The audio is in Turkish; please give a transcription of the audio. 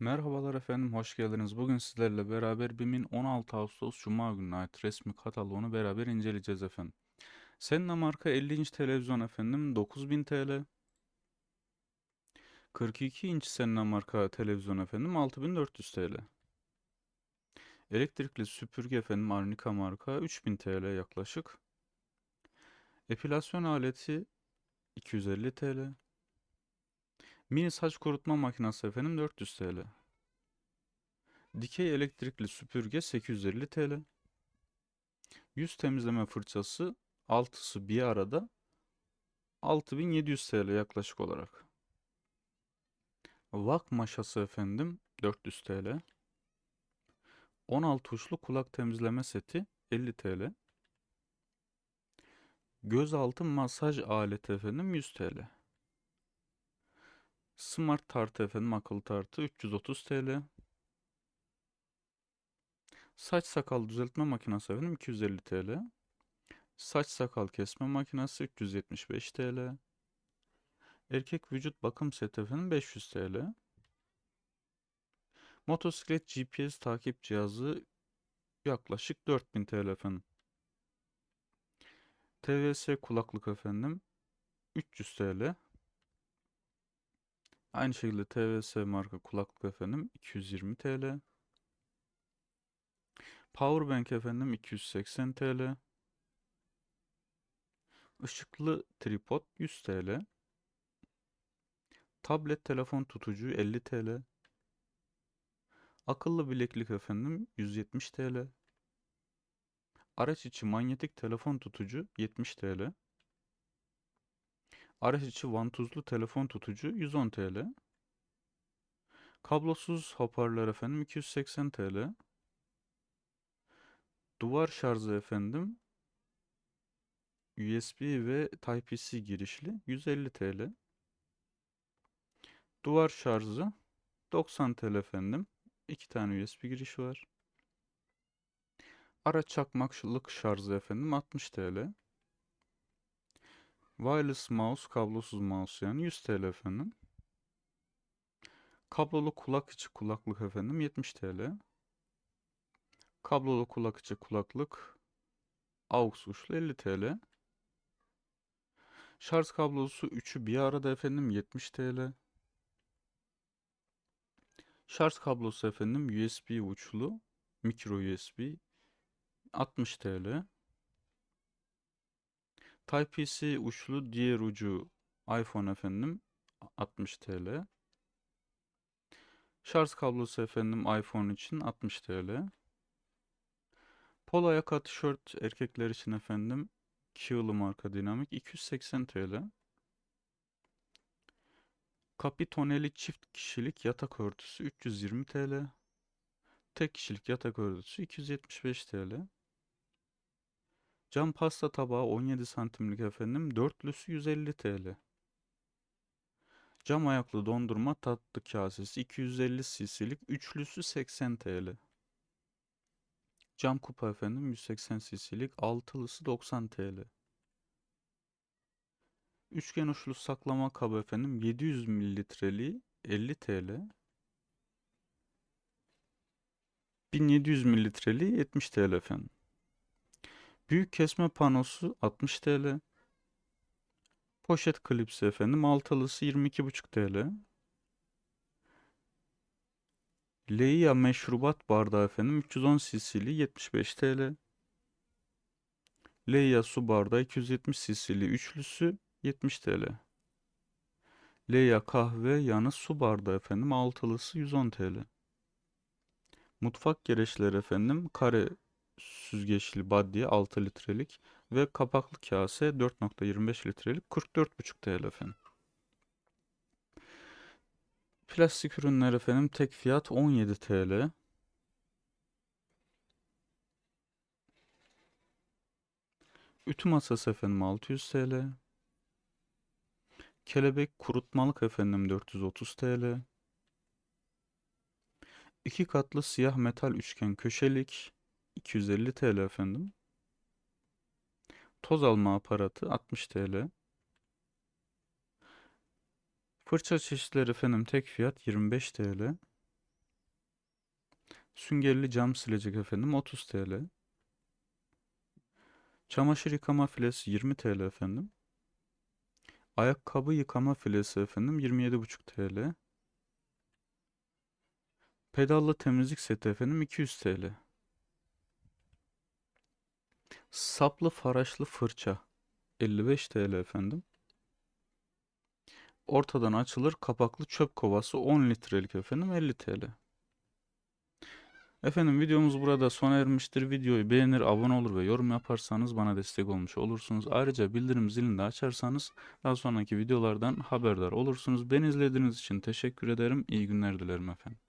Merhabalar efendim, hoş geldiniz. Bugün sizlerle beraber BİM'in 16 Ağustos Cuma gününe ait resmi kataloğunu beraber inceleyeceğiz efendim. Senna marka 50 inç televizyon efendim 9000 TL. 42 inç Senna marka televizyon efendim 6400 TL. Elektrikli süpürge efendim Arnica marka 3000 TL yaklaşık. Epilasyon aleti 250 TL. Mini saç kurutma makinesi efendim 400 TL. Dikey elektrikli süpürge 850 TL. Yüz temizleme fırçası altısı bir arada 6700 TL yaklaşık olarak. Vak maşası efendim 400 TL. 16 tuşlu kulak temizleme seti 50 TL. Gözaltı masaj aleti efendim 100 TL. Smart tartı efendim akıllı tartı 330 TL. Saç sakal düzeltme makinesi efendim 250 TL. Saç sakal kesme makinesi 375 TL. Erkek vücut bakım seti efendim 500 TL. Motosiklet GPS takip cihazı yaklaşık 4000 TL efendim. TVS kulaklık efendim 300 TL. Aynı şekilde TVS marka kulaklık efendim 220 TL. Powerbank efendim 280 TL. Işıklı tripod 100 TL. Tablet telefon tutucu 50 TL. Akıllı bileklik efendim 170 TL. Araç içi manyetik telefon tutucu 70 TL. Araç içi vantuzlu telefon tutucu 110 TL. Kablosuz hoparlör efendim 280 TL. Duvar şarjı efendim USB ve Type-C girişli 150 TL. Duvar şarjı 90 TL efendim. 2 tane USB girişi var. Araç çakmaklık şarjı efendim 60 TL. Wireless mouse, kablosuz mouse yani 100 TL efendim. Kablolu kulak içi kulaklık efendim 70 TL. Kablolu kulak içi kulaklık AUX uçlu 50 TL. Şarj kablosu 3'ü bir arada efendim 70 TL. Şarj kablosu efendim USB uçlu micro USB 60 TL. Type-C uçlu diğer ucu iPhone efendim 60 TL. Şarj kablosu efendim iPhone için 60 TL. Polo yaka tişört erkekler için efendim Kiyolu marka dinamik 280 TL. Kapitoneli çift kişilik yatak örtüsü 320 TL. Tek kişilik yatak örtüsü 275 TL. Cam pasta tabağı 17 santimlik efendim dörtlüsü 150 TL. Cam ayaklı dondurma tatlı kasesi 250 cc'lik üçlüsü 80 TL. Cam kupa efendim 180 cc'lik altılısı 90 TL. Üçgen uçlu saklama kabı efendim 700 mililitreli 50 TL. 1700 mililitreli 70 TL efendim. Büyük kesme panosu 60 TL. Poşet klipsi efendim altılısı 22,5 TL. Leia meşrubat bardağı efendim 310 cc'li 75 TL. Leia su bardağı 270 cc'li üçlüsü 70 TL. Leia kahve yanı su bardağı efendim altılısı 110 TL. Mutfak gereçleri efendim kare süzgeçli badye 6 litrelik ve kapaklı kase 4.25 litrelik 44,5 TL efendim. Plastik ürünler efendim tek fiyat 17 TL. Ütü masası efendim 600 TL. Kelebek kurutmalık efendim 430 TL. İki katlı siyah metal üçgen köşelik 250 TL efendim. Toz alma aparatı 60 TL. Fırça çeşitleri efendim tek fiyat 25 TL. Süngerli cam silecek efendim 30 TL. Çamaşır yıkama filesi 20 TL efendim. Ayakkabı yıkama filesi efendim 27,5 TL. Pedallı temizlik seti efendim 200 TL. Saplı faraşlı fırça 55 TL efendim. Ortadan açılır kapaklı çöp kovası 10 litrelik efendim 50 TL. Efendim videomuz burada sona ermiştir. Videoyu beğenir, abone olur ve yorum yaparsanız bana destek olmuş olursunuz. Ayrıca bildirim zilini de açarsanız daha sonraki videolardan haberdar olursunuz. Beni izlediğiniz için teşekkür ederim. İyi günler dilerim efendim.